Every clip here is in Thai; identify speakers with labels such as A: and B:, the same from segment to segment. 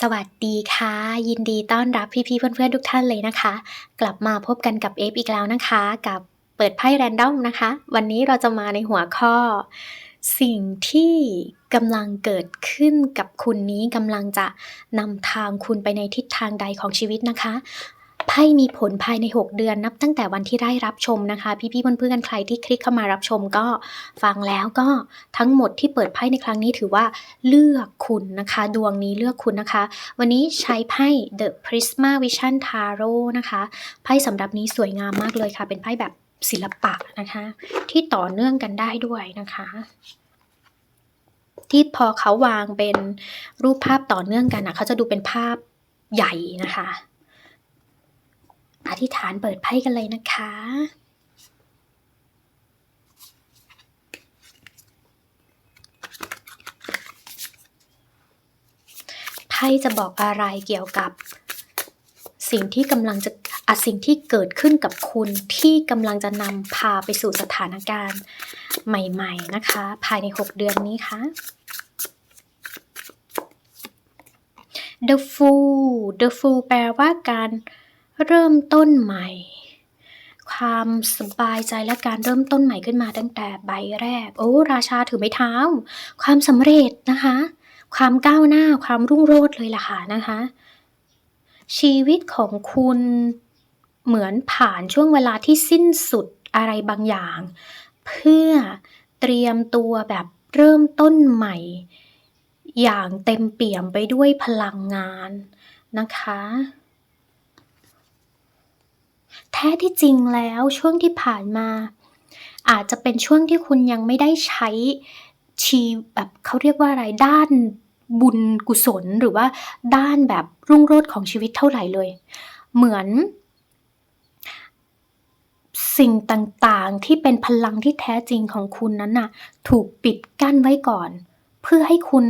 A: สวัสดีค่ะ ยินดีต้อนรับพี่ๆเพื่อนๆทุกท่านเลยนะคะ กลับมาพบกันกับเอฟอีกแล้วนะคะ กับเปิดไพ่แรนดอมนะคะ วันนี้เราจะมาในหัวข้อ สิ่งที่กำลังเกิดขึ้นกับคุณนี้กำลังจะนำทางคุณไปในทิศทางใดของชีวิตนะคะ ไพ่มีผลภายใน 6 เดือนนับตั้งแต่วันที่ได้รับชมนะคะ พี่ๆเพื่อนๆใครที่คลิกเข้ามารับชมก็ฟังแล้วก็ทั้งหมดที่เปิดไพ่ในครั้งนี้ถือว่าเลือกคุณนะคะ ดวงนี้เลือกคุณนะคะ วันนี้ใช้ไพ่ The Prisma Vision Tarot นะคะไพ่สำหรับนี้สวยงามมากเลยค่ะ เป็นไพ่แบบศิลปะนะคะ ที่ต่อเนื่องกันได้ด้วยนะคะที่พอเขาวางเป็นรูปภาพต่อเนื่องกันนะเขาจะดูเป็นภาพใหญ่นะคะ อธิษฐานเปิดไพ่กันเลยนะคะ ไพ่จะบอกอะไรเกี่ยวกับ สิ่งที่กำลังจะอะสิ่งที่เกิดขึ้นกับคุณที่กำลังจะนำพาไปสู่สถานการณ์ใหม่ ๆ นะคะ ภายใน 6 เดือนนี้ค่ะ The Fool The Fool แปลว่าการ เริ่มต้นใหม่ ความสบายใจและการเริ่มต้นใหม่ขึ้นมาตั้งแต่ใบแรก โอ้ ราชาถือไม้เท้า ความสำเร็จนะคะ ความก้าวหน้าความรุ่งโรจน์เลยล่ะค่ะนะคะ ชีวิตของคุณเหมือนผ่านช่วงเวลาที่สิ้นสุดอะไรบางอย่าง เพื่อเตรียมตัวแบบเริ่มต้นใหม่ อย่างเต็มเปี่ยมไปด้วยพลังงานนะคะ ท้ที่จริงแล้วช่วงที่ผ่านมา อาจจะเป็นช่วงที่คุณยังไม่ได้ใช้ชีแบบเขาเรียกว่าอะไรด้านบุญกุศลหรือว่าด้านแบบรุ่งโรจน์ของชีวิตเท่าไหร่เลย เหมือน สิ่งต่างๆที่เป็นพลังที่แท้จริงของคุณนั้นน่ะ ถูกปิดกั้นไว้ก่อน เพื่อให้คุณ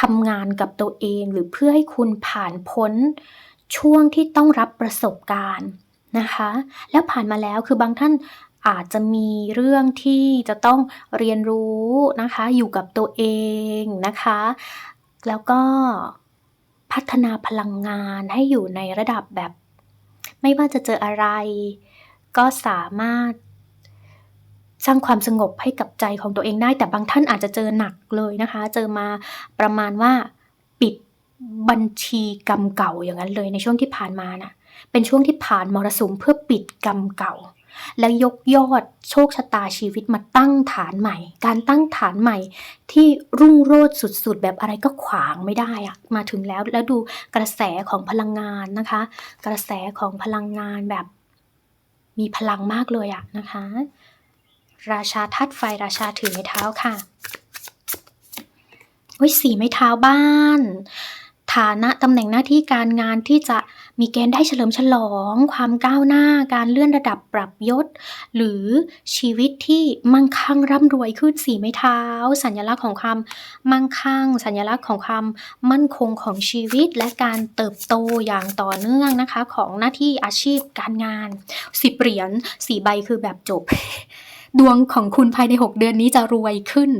A: ทำงานกับตัวเอง หรือเพื่อให้คุณผ่านพ้นช่วงที่ต้องรับประสบการณ์ นะคะ แล้วผ่านมาแล้วคือบางท่านอาจจะมีเรื่องที่จะต้องเรียนรู้นะคะ อยู่กับตัวเองนะคะ แล้วก็พัฒนาพลังงานให้อยู่ในระดับแบบ ไม่ว่าจะเจออะไร ก็สามารถสร้างความสงบให้กับใจของตัวเองได้ แต่บางท่านอาจจะเจอหนักเลยนะคะ เจอมาประมาณว่าปิดบัญชีกรรมเก่าอย่างนั้นเลยในช่วงที่ผ่านมานะ เป็นช่วงที่ผ่านมรสุมเพื่อปิดกรรมเก่า แล้วยกยอดโชคชะตาชีวิตมาตั้งฐานใหม่ การตั้งฐานใหม่ที่รุ่งโรจน์สุดๆ แบบอะไรก็ขวางไม่ได้อะมาถึงแล้วแล้วดูกระแสของพลังงานนะคะ กระแสของพลังงานแบบมีพลังมากเลยอะนะคะ ราชาทัดไฟราชาถือไม้เท้าค่ะโอ้ยสีไม้เท้าบ้าน ฐานะตำแหน่งหน้าที่การงานที่จะ มีเกณฑ์ได้เฉลิมฉลอง ความก้าวหน้า การเลื่อนระดับปรับยศ หรือชีวิตที่มั่งคั่งร่ำรวยขึ้นสีไม้เท้า สัญลักษณ์ของความมั่งคั่ง สัญลักษณ์ของความมั่นคงของชีวิต และการเติบโตอย่างต่อเนื่องนะคะ ของหน้าที่อาชีพการงานสิบเหรียญสี่ใบคือแบบจบ ดวงของคุณภายใน 6 เดือนนี้จะรวยขึ้น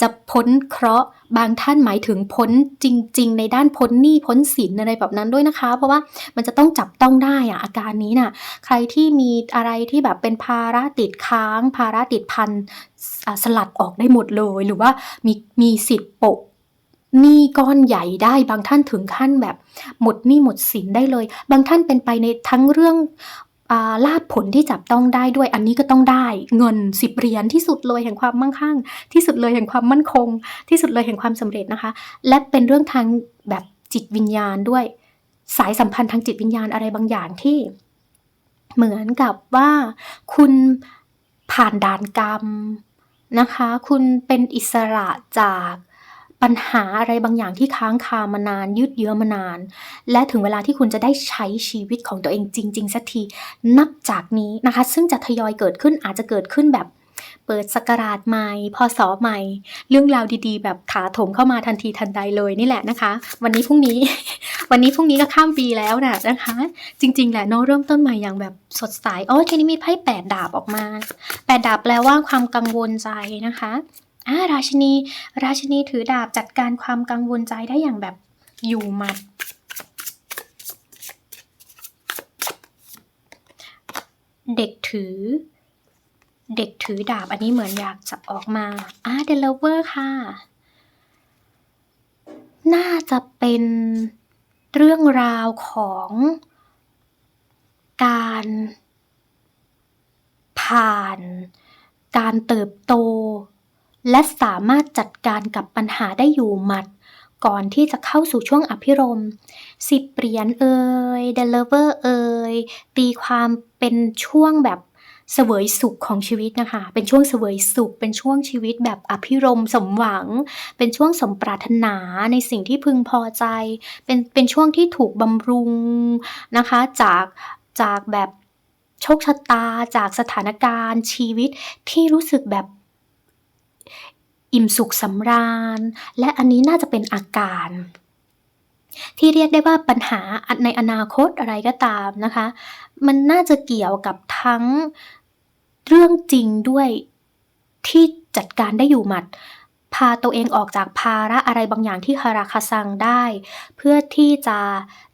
A: จะพ้นเคราะห์บางท่านหมายถึงพ้นจริง ๆ ในด้านพ้นหนี้พ้นสินอะไรแบบนั้นด้วยนะคะ เพราะว่ามันจะต้องจับต้องได้อะอาการนี้น่ะใครที่มีอะไรที่แบบเป็นภาระติดค้าง ภาระติดพันสลัดออกได้หมดเลย หรือว่ามีมีสิทธิ์โปะหนี้ก้อนใหญ่ได้บางท่านถึงขั้นแบบ หมดหนี้หมดสินได้เลย บางท่านเป็นไปในทั้งเรื่อง ลาภผลที่จับต้องได้ด้วยอันนี้ก็ต้องได้ เงินสิบเหรียญที่สุดเลยแห่งความมั่งคั่ง ที่สุดเลยแห่งความมั่นคง ที่สุดเลยแห่งความสำเร็จนะคะ และเป็นเรื่องทางแบบจิตวิญญาณด้วย สายสัมพันธ์ทางจิตวิญญาณอะไรบางอย่างที่ เหมือนกับว่าคุณผ่านด่านกรรมนะคะ คุณเป็นอิสระจาก ปัญหาอะไรบางอย่างที่ค้างคามานาน ยืดเยื้อมานาน และถึงเวลาที่คุณจะได้ใช้ชีวิตของตัวเองจริง ๆสักที นับจากนี้นะคะ ซึ่งจะทยอยเกิดขึ้นอาจจะเกิดขึ้นแบบเปิดสกราชใหม่พศใหม่ เรื่องราวดีๆ แบบถาถมเข้ามาทันทีทันใดเลยนี่แหละนะคะ วันนี้พรุ่งนี้ วันนี้พรุ่งนี้ก็ข้ามปีแล้วนะนะคะ จริง ๆ แหละเนาะเริ่มต้นใหม่อย่างแบบสดใสอ๋อทีนี้มีไพ่แปดดาบออกมาแปดดาบแปลว่าความกังวลใจนะคะ อ่าราชินี ราชินีถือดาบจัดการความกังวลใจได้อย่างแบบอยู่มัด เด็กถือ เด็กถือดาบอันนี้เหมือนอยากจะออกมาอ่าเดลเวอร์ค่ะ น่าจะเป็นเรื่องราวของการผ่านการเติบโต และสามารถจัดการกับปัญหาได้อยู่หมัด ก่อนที่จะเข้าสู่ช่วงอภิรมสิบเหรียญเอ่ยเดลเวอร์เอ่ยตีความเป็นช่วงแบบเสวยสุขของชีวิตนะคะ เป็นช่วงเสวยสุข เป็นช่วงชีวิตแบบอภิรมสมหวัง เป็นช่วงสมปรารถนาในสิ่งที่พึงพอใจ เป็นเป็นช่วงที่ถูกบำรุงนะคะ จากจากแบบโชคชะตาจากสถานการณ์ชีวิตที่รู้สึกแบบ อิ่มสุขสำราญ และอันนี้น่าจะเป็นอาการ ที่เรียกได้ว่าปัญหาในอนาคตอะไรก็ตามนะคะ มันน่าจะเกี่ยวกับทั้งเรื่องจริงด้วยที่จัดการได้อยู่หมัด พาตัวเองออกจากภาระอะไรบางอย่างที่คาราคาซังได้ เพื่อที่จะ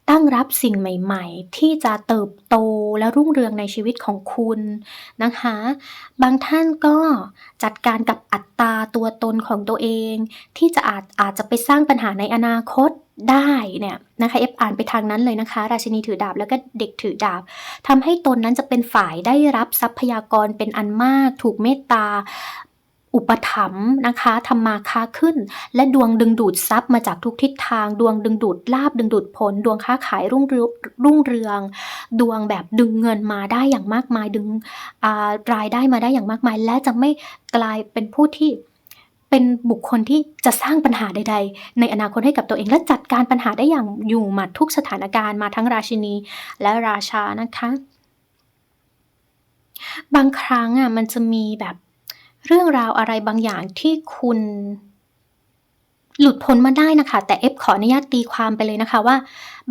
A: ตั้งรับสิ่งใหม่ๆ ที่จะเติบโตและรุ่งเรืองในชีวิตของคุณนะคะ บางท่านก็จัดการกับอัตราตัวตนของตัวเอง ที่จะอาจอาจจะไปสร้างปัญหาในอนาคตได้เนี่ยนะคะเอฟอ่านไปทางนั้นเลยนะคะ ราชินีถือดาบแล้วก็เด็กถือดาบทำให้ตนนั้นจะเป็นฝ่ายได้รับทรัพยากรเป็นอันมาก ถูกเมตตา อุปถัมภ์นะคะทำมาค้าขึ้น และดวงดึงดูดทรัพย์มาจากทุกทิศทาง ดวงดึงดูดลาบดึงดูดผล ดวงค้าขายรุ่งเรืองรุ่งเรือง ดวงแบบดึงเงินมาได้อย่างมากมายดึงรายได้มาได้อย่างมากมาย และจะไม่กลายเป็นผู้ที่เป็นบุคคลที่จะสร้างปัญหาใด ๆ ในอนาคตให้กับตัวเองและจัดการปัญหาได้อย่างอยู่หมัดทุกสถานการณ์มาทั้งราชินีและราชานะคะ บางครั้งอะมันจะมีแบบ เรื่องราวอะไรบางอย่างที่คุณ หลุดพ้นมาได้นะคะ แต่เอฟขออนุญาตตีความไปเลยนะคะว่า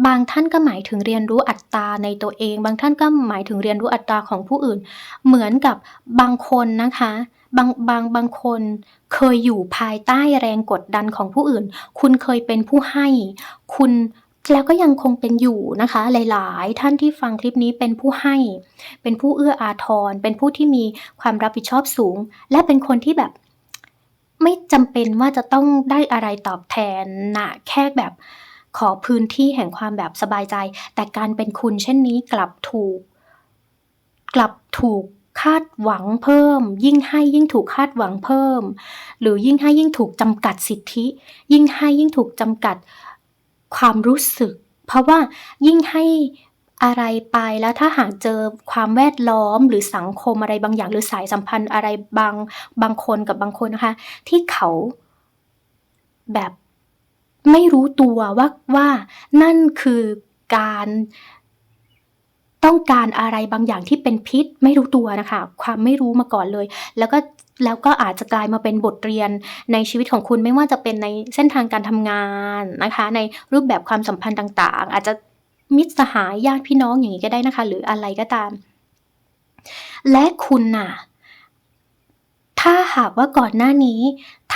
A: บางท่านก็หมายถึงเรียนรู้อัตราในตัวเอง บางท่านก็หมายถึงเรียนรู้อัตราของผู้อื่น เหมือนกับบางคนนะคะบางบางบางคนเคยอยู่ภายใต้แรงกดดันของผู้อื่น คุณเคยเป็นผู้ให้ คุณ แล้วก็ยังคงเป็นอยู่นะคะ หลายๆ ท่านที่ฟังคลิปนี้เป็นผู้ให้ เป็นผู้เอื้ออาทร เป็นผู้ที่มีความรับผิดชอบสูง และเป็นคนที่แบบไม่จำเป็นว่าจะต้องได้อะไรตอบแทนนะแค่แบบขอพื้นที่แห่งความแบบสบายใจ แต่การเป็นคุณเช่นนี้กลับถูก กลับถูกคาดหวังเพิ่ม ยิ่งให้ยิ่งถูกคาดหวังเพิ่ม หรือยิ่งให้ยิ่งถูกจำกัดสิทธิ ยิ่งให้ยิ่งถูกจำกัด ความรู้สึก เพราะว่ายิ่งให้อะไรไปแล้วถ้าหากเจอความแวดล้อมหรือสังคมอะไรบางอย่าง หรือสายสัมพันธ์อะไรบางบางคนกับบางคนนะคะ ที่เขาแบบไม่รู้ตัวว่าว่านั่นคือการต้องการอะไรบางอย่างที่เป็นพิษไม่รู้ตัวนะคะ ความไม่รู้มาก่อนเลย แล้วก็ แล้วก็อาจจะกลายมาเป็นบทเรียนในชีวิตของคุณไม่ว่าจะเป็นในเส้นทางการทำงานนะคะ ในรูปแบบความสัมพันธ์ต่างๆ อาจจะมิตรสหายญาติพี่น้องอย่างนี้ก็ได้นะคะ หรืออะไรก็ตาม และคุณน่ะ ถ้าหากว่าก่อนหน้านี้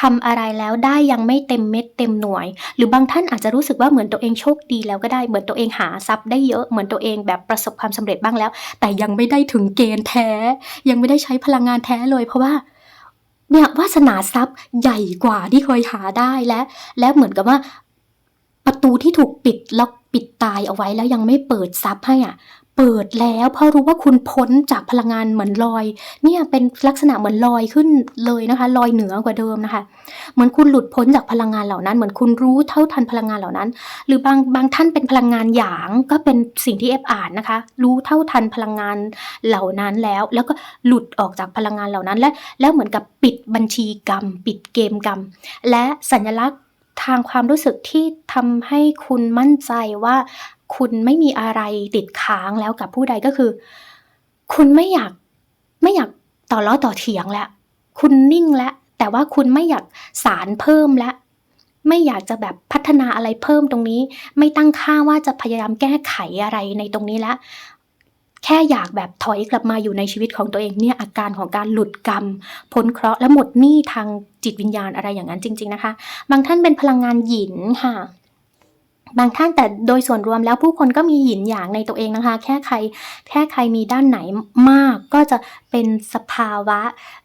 A: ทำอะไรแล้วได้ยังไม่เต็มเม็ดเต็มหน่วย หรือบางท่านอาจจะรู้สึกว่าเหมือนตัวเองโชคดีแล้วก็ได้เหมือนตัวเองหาทรัพย์ได้เยอะเหมือนตัวเองแบบประสบความสำเร็จบ้างแล้ว แต่ยังไม่ได้ถึงเกณฑ์แท้ ยังไม่ได้ใช้พลังงานแท้เลย เพราะว่า เนี่ยวาสนาทรัพย์ใหญ่กว่าที่เคยหาได้และ และเหมือนกับว่า ประตูที่ถูกปิดล็อกปิดตายเอาไว้แล้วยังไม่เปิดซับให้อะ เปิดแล้วเพราะรู้ว่าคุณพ้นจากพลังงานเหมือนลอย เนี่ยเป็นลักษณะเหมือนลอยขึ้นเลยนะคะ ลอยเหนือกว่าเดิมนะคะ เหมือนคุณหลุดพ้นจากพลังงานเหล่านั้น เหมือนคุณรู้เท่าทันพลังงานเหล่านั้น หรือบางบางท่านเป็นพลังงานหยางก็เป็นสิ่งที่เอฟอ่านนะคะ รู้เท่าทันพลังงานเหล่านั้นแล้ว แล้วก็หลุดออกจากพลังงานเหล่านั้น และแล้วเหมือนกับปิดบัญชีกรรม ปิดเกมกรรม และสัญลักษณ์ทางความรู้สึกที่ทำให้คุณมั่นใจว่า คุณไม่มีอะไรติดค้างแล้วกับผู้ใดก็คือ คุณไม่อยากไม่อยากต่อล้อต่อเถียงแล้วคุณนิ่งแล้วแต่ว่าคุณไม่อยากสารเพิ่มแล้วไม่อยากจะแบบพัฒนาอะไรเพิ่มตรงนี้ ไม่ตั้งค่าว่าจะพยายามแก้ไขอะไรในตรงนี้แล้วแค่อยากแบบถอยกลับมาอยู่ในชีวิตของตัวเองเนี่ยอาการของการหลุดกรรมพ้นเคราะห์และหมดหนี้ทางจิตวิญญาณอะไรอย่างนั้นจริง ๆนะคะ บางท่านเป็นพลังงานหยินค่ะ บางท่านแต่โดยส่วนรวมแล้วผู้คนก็มีหยินหยางในตัวเองนะคะ แค่ใครแค่ใครมีด้านไหนมากก็จะเป็นสภาวะ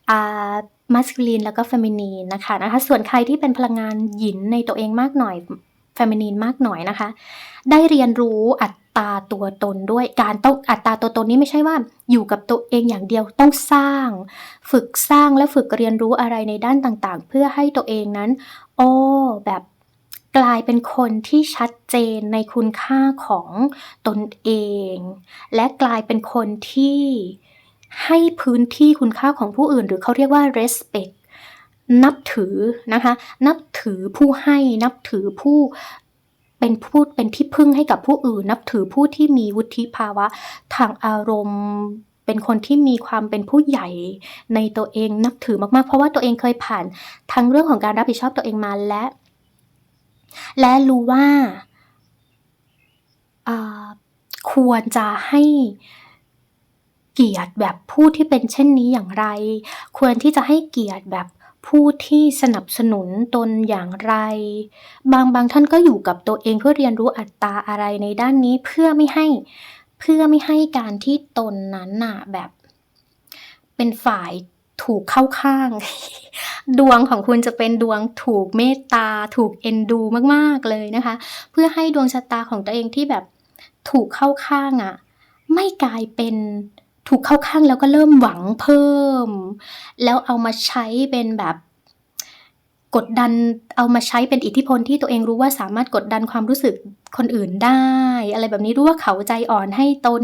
A: อ่ามัสคูลีนแล้วก็เฟมินีนนะคะนะคะส่วนใครที่เป็นพลังงานหยินในตัวเองมากหน่อยเฟมินีนมากหน่อยนะคะ ได้เรียนรู้อัตราตัวตนด้วยการต้องอัตราตัวตนนี้ไม่ใช่ว่าอยู่กับตัวเองอย่างเดียวต้องสร้าง ฝึกสร้างและฝึกเรียนรู้อะไรในด้านต่างๆ เพื่อให้ตัวเองนั้น โอ้แบบ กลายเป็นคนที่ชัดเจนในคุณค่าของตนเอง และกลายเป็นคนที่ให้พื้นที่คุณค่าของผู้อื่น หรือเขาเรียกว่า respect นับถือนะคะ นับถือผู้ให้นับถือผู้เป็นผู้เป็นที่พึ่งให้กับผู้อื่น นับถือผู้ที่มีวุฒิภาวะ ทางอารมณ์เป็นคนที่มีความเป็นผู้ใหญ่ในตัวเองนับถือมากๆ เพราะว่าตัวเองเคยผ่านทั้งเรื่องของการรับผิดชอบตัวเองมาและ และรู้ว่าควรจะให้เกียรติแบบผู้ที่เป็นเช่นนี้อย่างไร ควรที่จะให้เกียรติแบบผู้ที่สนับสนุนตนอย่างไร บางบางท่านก็อยู่กับตัวเองเพื่อเรียนรู้อัตตาอะไรในด้านนี้เพื่อไม่ให้เพื่อไม่ให้การที่ตนนั้นน่ะแบบเป็นฝ่าย ถูกเข้าข้าง ดวงของคุณจะเป็นดวงถูกเมตตา ถูกเอ็นดูมากๆเลยนะคะ เพื่อให้ดวงชะตาของตัวเองที่แบบถูกเข้าข้างอะ่ะ ไม่กลายเป็นถูกเข้าข้างแล้วก็เริ่มหวังเพิ่ม แล้วเอามาใช้เป็นแบบกดดันเอามาใช้เป็นอิทธิพลที่ตัวเองรู้ว่าสามารถกดดันความรู้สึกคนอื่นได้ อะไรแบบนี้รู้ว่าเขาใจอ่อนให้ตน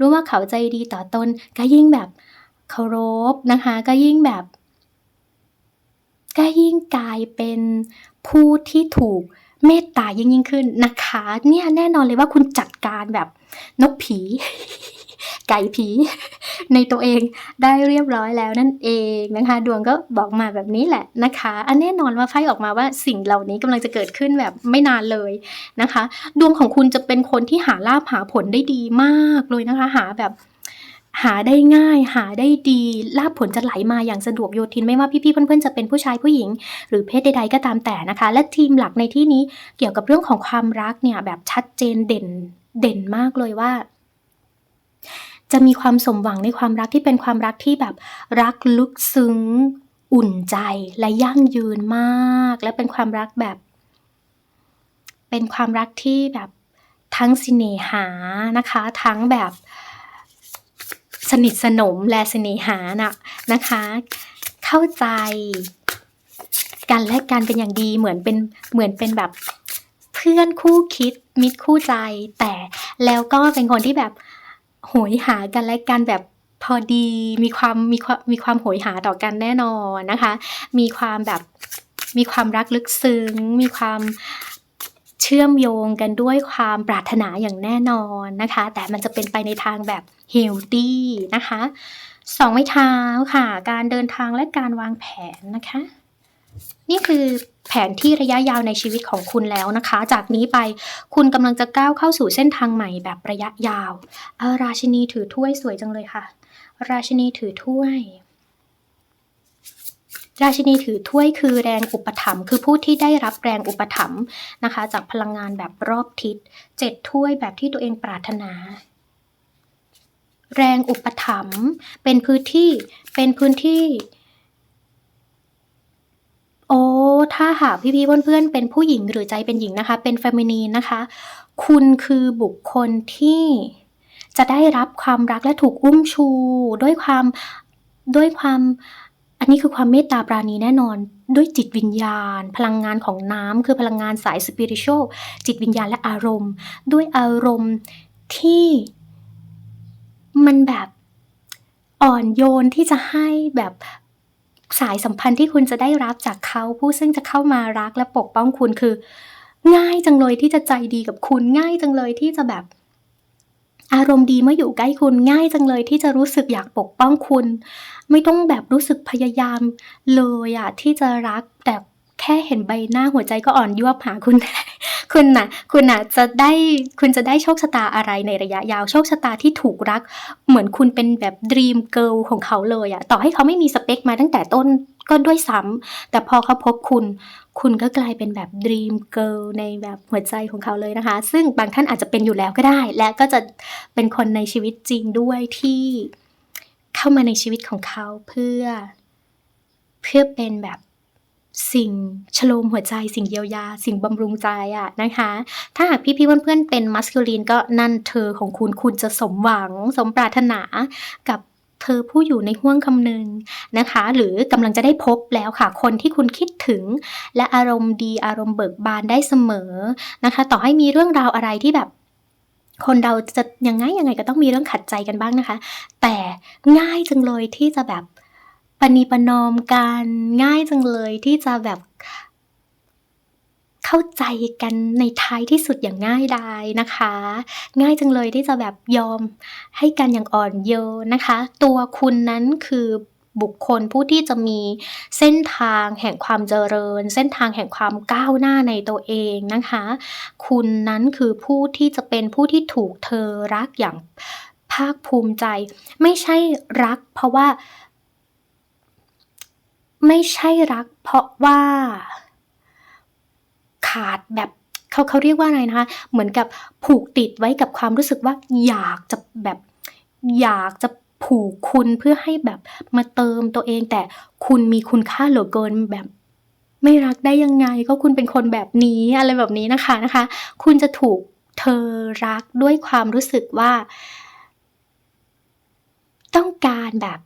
A: รู้ว่าเขาใจดีต่อตนก็ยิ่งแบบ เคารพนะคะ ก็ยิ่งแบบ ก็ยิ่งกลายเป็นผู้ที่ถูกเมตตายิ่งยิ่งขึ้นนะคะ เนี่ยแน่นอนเลยว่าคุณจัดการแบบนกผี ไก่ผี ในตัวเองได้เรียบร้อยแล้วนั่นเองนะคะ ดวงก็บอกมาแบบนี้แหละนะคะ อันแน่นอนว่าไพ่ออกมาว่าสิ่งเหล่านี้กำลังจะเกิดขึ้นแบบไม่นานเลยนะคะ ดวงของคุณจะเป็นคนที่หาลาภหาผลได้ดีมากเลยนะคะ หาแบบ หาได้ง่ายหาได้ดีลาภผลจะไหลมาอย่างสะดวกโยทินไม่ว่าพี่ๆเพื่อนๆจะเป็นผู้ชายผู้หญิง หรือเพศใดๆก็ตามแต่นะคะ และทีมหลักในที่นี้เกี่ยวกับเรื่องของความรักเนี่ยแบบชัดเจนเด่นเด่นมากเลยว่า จะมีความสมหวังในความรักที่เป็นความรักที่แบบรักลึกซึ้ง อุ่นใจและยั่งยืนมาก และเป็นความรักแบบ เป็นความรักที่แบบทั้งเสน่หานะคะ ทั้งแบบ สนิทสนมและเสน่หานะนะคะ เข้าใจกันและกันเป็นอย่างดีเหมือนเป็นเหมือนเป็นแบบเพื่อนคู่คิดมิตรคู่ใจแต่แล้วก็เป็นคนที่แบบโหยหากันและกันแบบพอดีมีความมีความมีความโหยหาต่อกันแน่นอนนะคะ มีความแบบมีความรักลึกซึ้ง มีความ เชื่อมโยงกันด้วยความปรารถนาอย่างแน่นอนนะคะ แต่มันจะเป็นไปในทางแบบเฮลตี้นะคะสองไม้เท้าค่ะ การเดินทางและการวางแผนนะคะ นี่คือแผนที่ระยะยาวในชีวิตของคุณแล้วนะคะ จากนี้ไปคุณกำลังจะก้าวเข้าสู่เส้นทางใหม่แบบระยะยาวาราชินีถือถ้วยสวยจังเลยค่ะ ราชินีถือถ้วย ราชินีถือถ้วยคือแรงอุปถัมภ์คือผู้ที่ได้รับแรงอุปถัมภ์นะคะ จากพลังงานแบบรอบทิศเจ็ดถ้วยแบบที่ตัวเองปรารถนา แรงอุปถัมภ์เป็นพื้นที่เป็นพื้นที่ โอ้ถ้าหากพี่ๆเพื่อนๆเป็นผู้หญิงหรือใจเป็นหญิงนะคะ เป็นเฟมินีนนะคะ คุณคือบุคคลที่จะได้รับความรักและถูกอุ้มชู ด้วยความด้วยความ อันนี้คือความเมตตาปราณีแน่นอน ด้วยจิตวิญญาณ พลังงานของน้ำคือพลังงานสายสปิริตชัลจิตวิญญาณและอารมณ์ ด้วยอารมณ์ที่มันแบบอ่อนโยนที่จะให้แบบสายสัมพันธ์ที่คุณจะได้รับจากเขาผู้ซึ่งจะเข้ามารักและปกป้องคุณคือ ง่ายจังเลยที่จะใจดีกับคุณง่ายจังเลยที่จะแบบ อารมณ์ดีเมื่ออยู่ใกล้คุณง่ายจังเลยที่จะรู้สึกอยากปกป้องคุณ ไม่ต้องแบบรู้สึกพยายามเลยอะที่จะรักแต่แค่เห็นใบหน้าหัวใจก็อ่อนยวบหาคุณคุณน่ะ คุณน่ะจะได้คุณจะได้โชคชะตาอะไรในระยะยาวโชคชะตาที่ถูกรัก เหมือนคุณเป็นแบบดรีมเกิลของเขาเลยอะต่อให้เขาไม่มีสเปคมาตั้งแต่ต้นก็ด้วยซ้ำแต่พอเขาพบคุณ คุณก็กลายเป็นแบบ dream girl ในแบบหัวใจของเขาเลยนะคะ ซึ่งบางท่านอาจจะเป็นอยู่แล้วก็ได้ และก็จะเป็นคนในชีวิตจริงด้วยที่เข้ามาในชีวิตของเขาเพื่อ เพื่อเป็นแบบสิ่งชโลมหัวใจ สิ่งเยียวยา สิ่งบำรุงใจอะนะคะ ถ้าหากพี่ๆเพื่อนๆเป็นมัสคูลีนก็นั่นเธอของคุณคุณจะสมหวังสมปรารถนากับ เธอผู้อยู่ในห้วงคำนึงนะคะ หรือกำลังจะได้พบแล้วค่ะ คนที่คุณคิดถึง และอารมณ์ดีอารมณ์เบิกบานได้เสมอนะคะ ต่อให้มีเรื่องราวอะไรที่แบบคนเราจะยังไงยังไงก็ต้องมีเรื่องขัดใจกันบ้างนะคะ แต่ง่ายจังเลยที่จะแบบปณีประนอมกัน ง่ายจังเลยที่จะแบบ เข้าใจกันในท้ายที่สุดอย่างง่ายดายนะคะ ง่ายจังเลยที่จะแบบยอมให้กันอย่างอ่อนโยนนะคะ ตัวคุณนั้นคือบุคคลผู้ที่จะมีเส้นทางแห่งความเจริญ เส้นทางแห่งความก้าวหน้าในตัวเองนะคะ คุณนั้นคือผู้ที่จะเป็นผู้ที่ถูกเธอรักอย่างภาคภูมิใจ ไม่ใช่รัก เพราะว่า ไม่ใช่รัก เพราะว่า ขาดแบบเขาเขาเรียกว่าอะไรนะคะ เหมือนกับผูกติดไว้กับความรู้สึกว่าอยากจะแบบอยากจะผูกคุณเพื่อให้แบบมาเติมตัวเอง แต่คุณมีคุณค่าเหลือเกินแบบ ไม่รักได้ยังไง ก็คุณเป็นคนแบบนี้อะไรแบบนี้นะคะนะคะ คุณจะถูกเธอรักด้วยความรู้สึกว่า ต้องการแบบ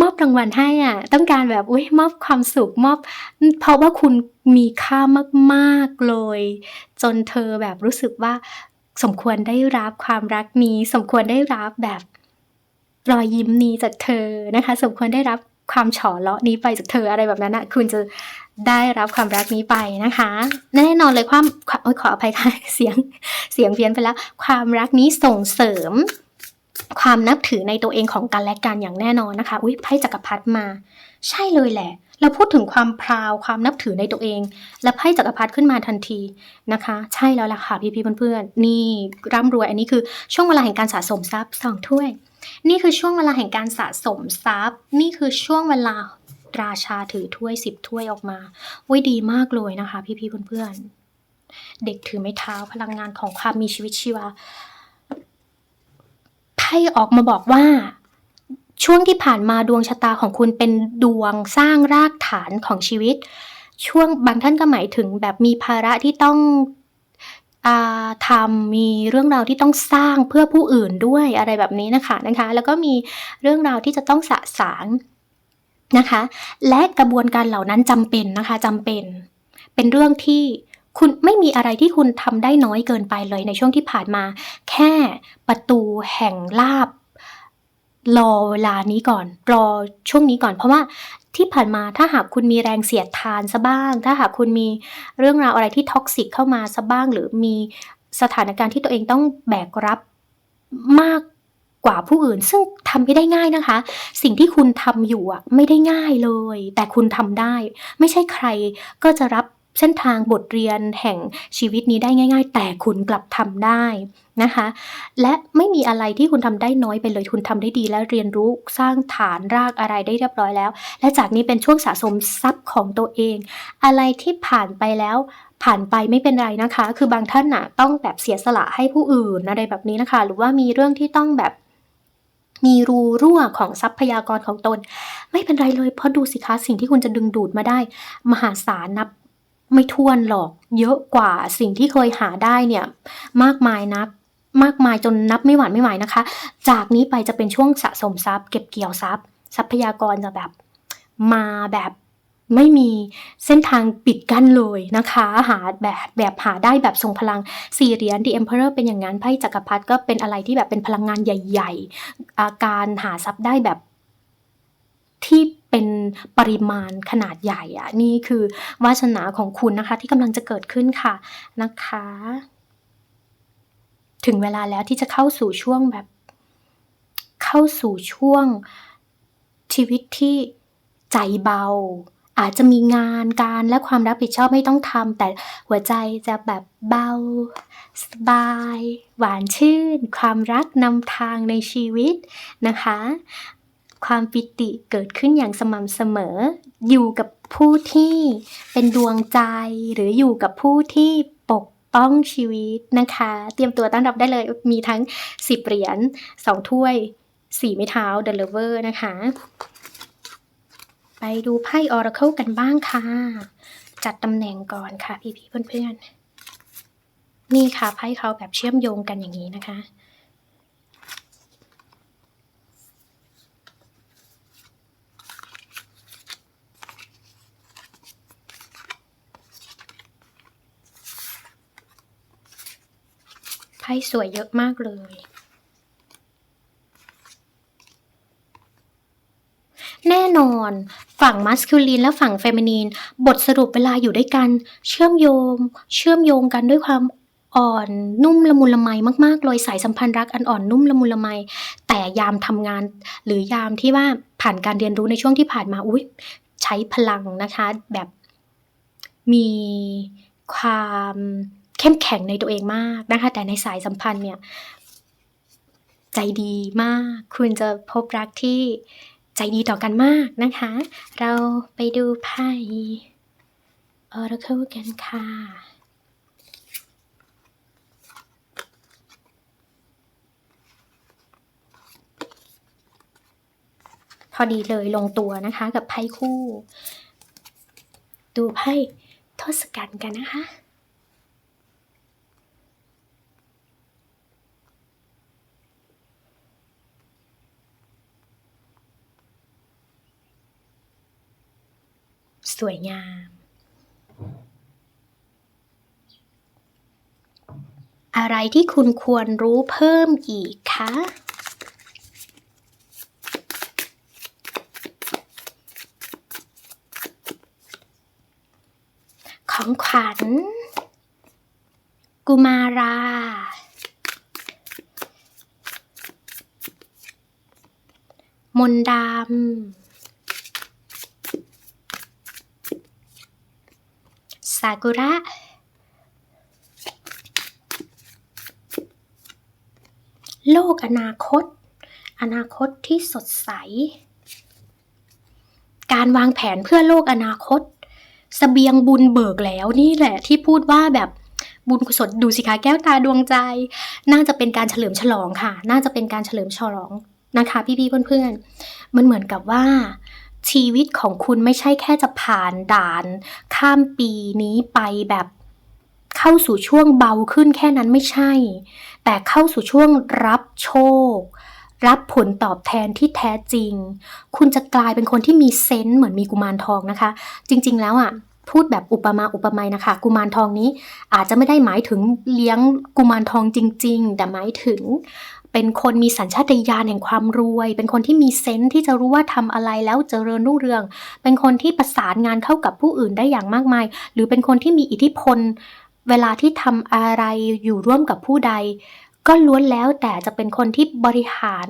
A: มอบรางวัลให้อะ ต้องการแบบอุ๊ยมอบความสุขมอบ เพราะว่าคุณมีค่ามากๆเลย จนเธอแบบรู้สึกว่า สมควรได้รับความรักนี้ สมควรได้รับแบบรอยยิ้มนี้จากเธอนะคะ สมควรได้รับความฉอเลาะนี้ไปจากเธออะไรแบบนั้นน่ะคุณจะได้รับความรักนี้ไปนะคะ แน่นอนเลยความขออภัยค่ะเสียงเสียงเพี้ยนไปแล้ว ความรักนี้ส่งเสริม ความนับถือในตัวเองของกันและกันอย่างแน่นอนนะคะ อุ๊ยไพ่จักรพรรดิมา ใช่เลยแหละ เราพูดถึงความ proud ความนับถือในตัวเอง และไพ่จักรพรรดิขึ้นมาทันทีนะคะ ใช่แล้วล่ะค่ะพี่ๆเพื่อนๆนี่ร่ำรวยอันนี้คือช่วงเวลาแห่งการสะสมทรัพย์2ถ้วย นี่คือช่วงเวลาแห่งการสะสมทรัพย์ นี่คือช่วงเวลาราชาถือถ้วย10ถ้วยออกมาอุ๊ยดีมากเลยนะคะ พี่ๆเพื่อนๆเด็กถือไม้เท้าพลังงานของความมีชีวิตชีวา ไพ่ออกมาบอกว่า ช่วงที่ผ่านมาดวงชะตาของคุณเป็นดวงสร้างรากฐานของชีวิต ช่วงบางท่านก็หมายถึงแบบมีภาระที่ต้องอทำมีเรื่องราวที่ต้องสร้างเพื่อผู้อื่นด้วยอะไรแบบนี้นะคะนะคะ แล้วก็มีเรื่องราวที่จะต้องสะสางนะคะ และกระบวนการเหล่านั้นจำเป็นนะคะจำเป็น เป็นเรื่องที่ คุณไม่มีอะไรที่คุณทำได้น้อยเกินไปเลยในช่วงที่ผ่านมา แค่ประตูแห่งลาภรอเวลานี้ก่อน รอช่วงนี้ก่อน เพราะว่าที่ผ่านมาถ้าหากคุณมีแรงเสียดทานเสียบ้าง ถ้าหากคุณมีเรื่องราวอะไรที่ toxic เข้ามาเสียบ้าง หรือมีสถานการณ์ที่ตัวเองต้องแบกรับมากกว่าผู้อื่น ซึ่งทำไม่ได้ง่ายนะคะ สิ่งที่คุณทำอยู่อะไม่ได้ง่ายเลย แต่คุณทำได้ ไม่ใช่ใครก็จะรับ เส้นทางบทเรียนแห่งชีวิตนี้ได้ง่าย ๆ แต่คุณกลับทำได้นะคะ และไม่มีอะไรที่คุณทำได้น้อยไปเลยคุณทำได้ดีและเรียนรู้สร้างฐานรากอะไรได้เรียบร้อยแล้ว และจากนี้เป็นช่วงสะสมทรัพย์ของตัวเอง อะไรที่ผ่านไปแล้วผ่านไปไม่เป็นไรนะคะ คือบางท่านน่ะต้องแบบเสียสละให้ผู้อื่นอะไรแบบนี้นะคะ หรือว่ามีเรื่องที่ต้องแบบมีรูรั่วของทรัพยากรของตน ไม่เป็นไรเลยเพราะดูสิคะสิ่งที่คุณจะดึงดูดมาได้ มหาศาลนับ ไม่ถ้วนหรอก เยอะกว่าสิ่งที่เคยหาได้เนี่ย มากมายนับมากมายจนนับไม่หวาดไม่ไหวนะคะ จากนี้ไปจะเป็นช่วงสะสมทรัพย์ เก็บเกี่ยวทรัพย์ ทรัพยากรจะแบบมาแบบไม่มีเส้นทางปิดกั้นเลยนะคะ หาแบบแบบหาได้แบบทรงพลัง4เหรียญ The Emperor เป็นอย่างงั้นไพ่จักรพรรดิก็เป็นอะไรที่แบบเป็นพลังงานใหญ่ ๆ อาการหาทรัพย์ได้แบบ ที่เป็นปริมาณขนาดใหญ่อะนี่คือวาสนาของคุณนะคะ ที่กำลังจะเกิดขึ้นค่ะนะคะ ถึงเวลาแล้วที่จะเข้าสู่ช่วงแบบ เข้าสู่ช่วงชีวิตที่ใจเบา อาจจะมีงานการและความรับผิดชอบไม่ต้องทำแต่หัวใจจะแบบเบา สบาย หวานชื่น ความรักนำทางในชีวิตนะคะ ความปิติเกิดขึ้นอย่างสม่ำเสมอ อยู่กับผู้ที่เป็นดวงใจ หรืออยู่กับผู้ที่ปกป้องชีวิตนะคะ เตรียมตัวต้อนรับได้เลยมีทั้ง 10 เหรียญ2ถ้วย 4 ไม้เท้า The Lover นะคะ ไปดูไพ่ Oracle กันบ้างค่ะ จัดตำแหน่งก่อนค่ะพี่ๆเพื่อนๆนี่ค่ะไพ่เขาแบบเชื่อมโยงกันอย่างนี้นะคะ ไพ่สวยเยอะมากเลย แน่นอน ฝั่งมัสคิลินและฝั่งเฟมินีน บทสรุปเวลาอยู่ด้วยกัน เชื่อมโยง เชื่อมโยงกันด้วยความอ่อนนุ่มละมุนละไมมากๆเลยสายสัมพันธ์รักอันอ่อนนุ่มละมุนละไม แต่ยามทำงาน หรือยามที่ว่าผ่านการเรียนรู้ในช่วงที่ผ่านมาอุ้ยใช้พลังนะคะแบบมีความ เข้มแข็งในตัวเองมากนะคะ แต่ในสายสัมพันธ์เนี่ยใจดีมาก คุณจะพบรักที่ใจดีต่อกันมากนะคะ เราไปดูไพ่ Oracle กันค่ะ พอดีเลยลงตัวนะคะกับไพ่คู่ ดูไพ่ทศกัณฐ์กันนะคะ สวยงาม อะไรที่คุณควรรู้เพิ่มอีกคะของขวัญ กุมารา มนดำากุระ โลกอนาคต อนาคตที่สดใส การวางแผนเพื่อโลกอนาคตสเสบียงบุญเบิกแล้วนี่แหละที่พูดว่าแบบบุญกุศลดูสิคะแก้วตาดวงใจ น่าจะเป็นการเฉลิมฉลองค่ะ น่าจะเป็นการเฉลิมฉลองนะคะ พี่ๆเพื่อนๆมันเหมือนกับว่า ชีวิตของคุณไม่ใช่แค่จะผ่านด่าน ข้ามปีนี้ไปแบบเข้าสู่ช่วงเบาขึ้นแค่นั้นไม่ใช่ แต่เข้าสู่ช่วงรับโชค รับผลตอบแทนที่แท้จริง คุณจะกลายเป็นคนที่มีเซนส์เหมือนมีกุมารทองนะคะ จริง ๆ แล้วอะพูดแบบอุปมาอุปไมยนะคะ กุมารทองนี้อาจจะไม่ได้หมายถึงเลี้ยงกุมารทองจริง ๆ แต่หมายถึง เป็นคนมีสัญชาตญาณแห่งความรวย เป็นคนที่มีเซนส์ที่จะรู้ว่าทำอะไรแล้วเจริญรุ่งเรือง เป็นคนที่ประสานงานเข้ากับผู้อื่นได้อย่างมากมาย หรือเป็นคนที่มีอิทธิพล เวลาที่ทำอะไรอยู่ร่วมกับผู้ใด ก็ล้วนแล้วแต่จะเป็นคนที่บริหาร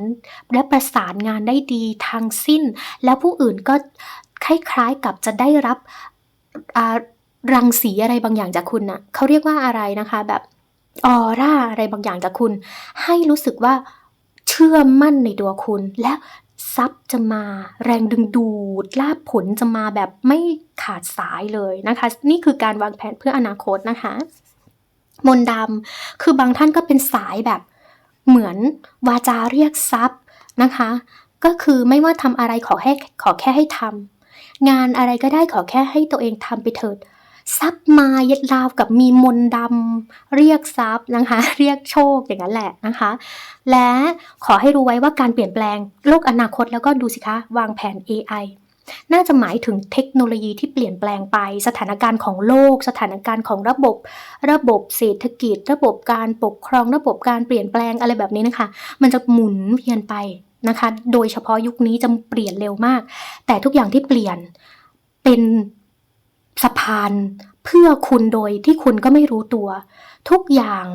A: และประสานงานได้ดีทั้งสิ้น แล้วผู้อื่นก็คล้ายๆกับจะได้รับอ่ารังสีอะไรบางอย่างจากคุณน่ะเขาเรียกว่าอะไรนะคะแบบ ออร่าอะไรบางอย่างจากคุณ ให้รู้สึกว่าเชื่อมั่นในตัวคุณและทรัพย์จะมาแรงดึงดูดลาภผลจะมาแบบไม่ขาดสายเลยนะคะ นี่คือการวางแผนเพื่ออนาคตนะคะ มนดำคือบางท่านก็เป็นสายแบบเหมือนวาจาเรียกทรัพย์นะคะ ก็คือไม่ว่าทำอะไรขอแค่ขอแค่ให้ทำงานอะไรก็ได้ขอแค่ให้ตัวเองทำไปเถิด ทรัพมาเย็ดราวกับมีมนดำเรียกทรัพย์นะคะ เรียกโชคอย่างนั้นแหละนะคะ และขอให้รู้ไว้ว่าการเปลี่ยนแปลงโลกอนาคตแล้วก็ดูสิคะวางแผน AI น่าจะหมายถึงเทคโนโลยีที่เปลี่ยนแปลงไป สถานการณ์ของโลก สถานการณ์ของระบบ ระบบเศรษฐกิจ ระบบการปกครอง ระบบการเปลี่ยนแปลงอะไรแบบนี้นะคะ มันจะหมุนเวียนไปนะคะ โดยเฉพาะยุคนี้จะเปลี่ยนเร็วมาก แต่ทุกอย่างที่เปลี่ยนเป็น สะพานเพื่อคุณโดยที่คุณก็ไม่รู้ตัว ทุกอย่าง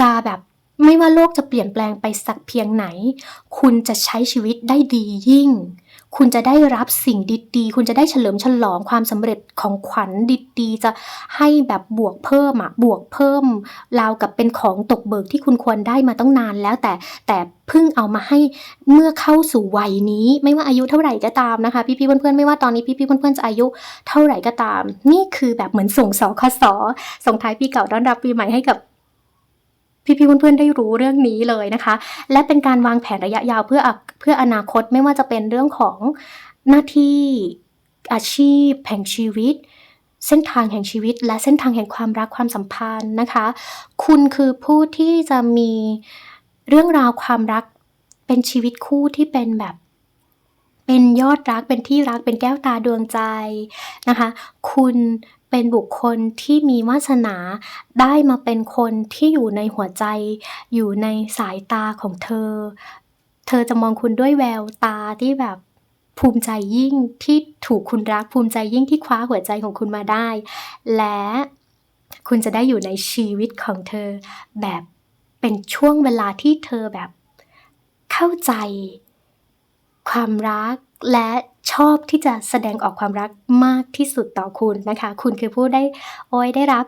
A: จะแบบ ไม่ว่าโลกจะเปลี่ยนแปลงไปสักเพียงไหน คุณจะใช้ชีวิตได้ดียิ่ง คุณจะได้รับสิ่งดีๆ คุณจะได้เฉลิมฉลองความสำเร็จของขวัญดีๆ จะให้แบบบวกเพิ่มอะบวกเพิ่มราวกับเป็นของตกเบิกที่คุณควรได้มาต้องนานแล้วแต่แต่เพิ่งเอามาให้เมื่อเข้าสู่วัยนี้ ไม่ว่าอายุเท่าไหร่ก็ตามนะคะ พี่ๆเพื่อนๆไม่ว่าตอนนี้พี่ๆเพื่อนๆจะอายุเท่าไหร่ก็ตาม นี่คือแบบเหมือนส่งสคสส่งท้ายปีเก่าต้อนรับปีใหม่ให้กับ พี่ๆเพื่อนๆได้รู้เรื่องนี้เลยนะคะ และเป็นการวางแผนระยะยาวเพื่อเพื่ออนาคตไม่ว่าจะเป็นเรื่องของหน้าที่อาชีพแห่งชีวิต เส้นทางแห่งชีวิต และเส้นทางแห่งความรักความสัมพันธ์นะคะ คุณคือผู้ที่จะมีเรื่องราวความรักเป็นชีวิตคู่ที่เป็นแบบเป็นยอดรักเป็นที่รักเป็นแก้วตาดวงใจนะคะ คุณ เป็นบุคคลที่มีวาสนา ได้มาเป็นคนที่อยู่ในหัวใจ อยู่ในสายตาของเธอ เธอจะมองคุณด้วยแววตาที่แบบภูมิใจยิ่งที่ถูกคุณรักภูมิใจยิ่งที่คว้าหัวใจของคุณมาได้ และคุณจะได้อยู่ในชีวิตของเธอ แบบเป็นช่วงเวลาที่เธอแบบเข้าใจ ความรักและ ชอบที่จะแสดงออกความรักมากที่สุดต่อคุณนะคะ คุณคือผู้ได้โอ้ยได้รับ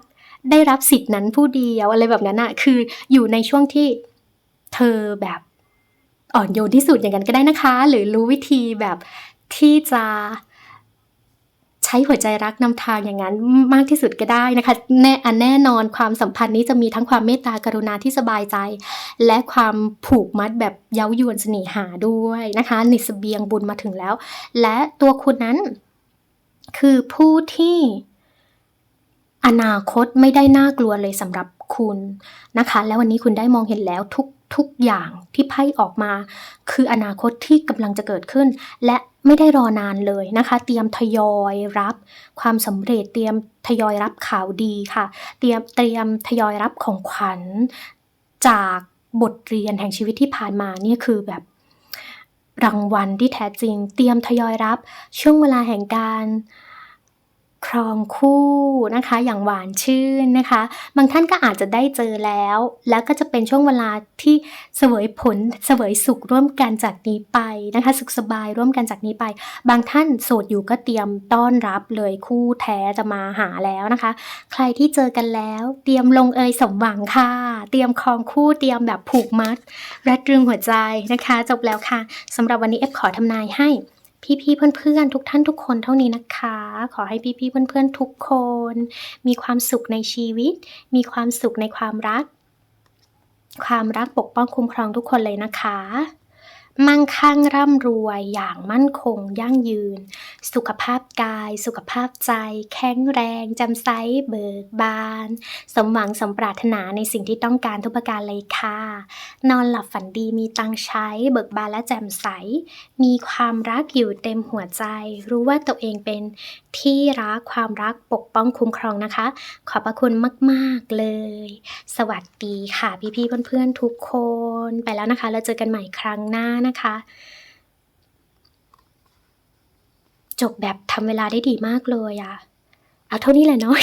A: ได้รับสิทธินั้นผู้เดียวอะไรแบบนั้นอะคืออยู่ในช่วงที่เธอแบบอ่อนโยนที่สุดอย่างนั้นก็ได้นะคะ หรือรู้วิธีแบบที่จะ ใช้หัวใจรักนำทางอย่างนั้นมากที่สุดก็ได้นะคะ แน่อันแน่นอนความสัมพันธ์นี้จะมีทั้งความเมตตากรุณาที่สบายใจ และความผูกมัดแบบเย้ายวนเสน่หาด้วยนะคะในเสบียงบุญมาถึงแล้ว และตัวคุณนั้น คือผู้ที่อนาคตไม่ได้น่ากลัวเลยสำหรับคุณนะคะ แล้ววันนี้คุณได้มองเห็นแล้วทุก ทุกอย่างที่ไพ่ออกมา คืออนาคตที่กำลังจะเกิดขึ้น และไม่ได้รอนานเลยนะคะ เตรียมทยอยรับ ความสำเร็จเตรียมทยอยรับข่าวดีค่ะ เตรียมเตรียมทยอยรับของขวัญ จากบทเรียนแห่งชีวิตที่ผ่านมาเนี่ยคือแบบรางวัลที่แท้จริง เตรียมทยอยรับช่วงเวลาแห่งการ ครองคู่นะคะ อย่างหวานชื่นนะคะ บางท่านก็อาจจะได้เจอแล้ว แล้วก็จะเป็นช่วงเวลาที่เสวยผลเสวยสุขร่วมกันจากนี้ไปนะคะ สุขสบายร่วมกันจากนี้ไป บางท่านโสดอยู่ก็เตรียมต้อนรับเลยคู่แท้จะมาหาแล้วนะคะ ใครที่เจอกันแล้วเตรียมลงเอยสมหวังค่ะ เตรียมครองคู่เตรียมแบบผูกมัด รัดรึงหัวใจนะคะ จบแล้วค่ะสำหรับวันนี้เอฟขอทำนายให้ พี่ๆเพื่อนๆ ทุกท่านทุกคนเท่านี้นะคะ ขอให้พี่ๆเพื่อนๆ ทุกคน มีความสุขในชีวิต มีความสุขในความรัก ความรักปกป้องคุ้มครองทุกคนเลยนะคะ มั่งคั่งร่ำรวยอย่างมั่นคงยั่งยืน สุขภาพกาย สุขภาพใจ แข็งแรงจำใสเบิกบาน สมหวังสมปรารถนาในสิ่งที่ต้องการทุกประการเลยค่ะ นอนหลับฝันดีมีตังใช้ เบิกบานและแจ่มใส มีความรักอยู่เต็มหัวใจ รู้ว่าตัวเองเป็นที่รักความรักปกป้องคุ้มครองนะคะ ขอบพระคุณมากๆเลย สวัสดีค่ะพี่ๆเพื่อนๆทุกคน ไปแล้วนะคะ แล้วเจอกันใหม่ครั้งหน้านะคะ จบแบบทำเวลาได้ดีมากเลยอะเอาเท่านี้แหละเนาะ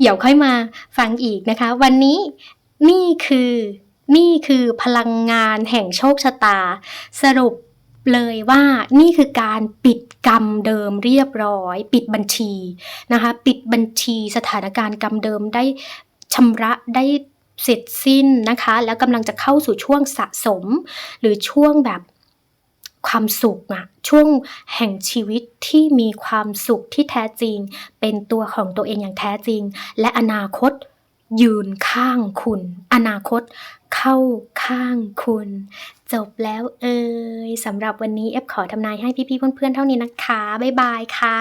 A: เดี๋ยวค่อยมาฟังอีกนะคะ วันนี้นี่คือนี่คือพลังงานแห่งโชคชะตา สรุปเลยว่านี่คือการปิดกรรมเดิมเรียบร้อย ปิดบัญชีนะคะ ปิดบัญชีสถานการณ์กรรมเดิมได้ชำระได้ เสร็จสิ้นนะคะ แล้วกำลังจะเข้าสู่ช่วงสะสม หรือช่วงแบบความสุขอะช่วงแห่งชีวิตที่มีความสุขที่แท้จริง เป็นตัวของตัวเองอย่างแท้จริง และอนาคต ยืนข้างคุณ อนาคตเข้าข้างคุณ จบแล้วเอ่ยสำหรับวันนี้เอฟขอทำนายให้พี่ๆเพื่อนๆเท่านี้นะคะ บ๊ายบายค่ะ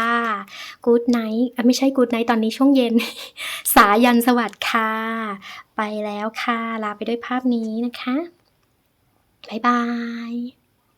A: กู๊ดไนท์ไม่ใช่กู๊ดไนท์ตอนนี้ช่วงเย็น สายันสวัสดิ์ค่ะ ไปแล้วค่ะ ลาไปด้วยภาพนี้นะคะ บ๊ายบาย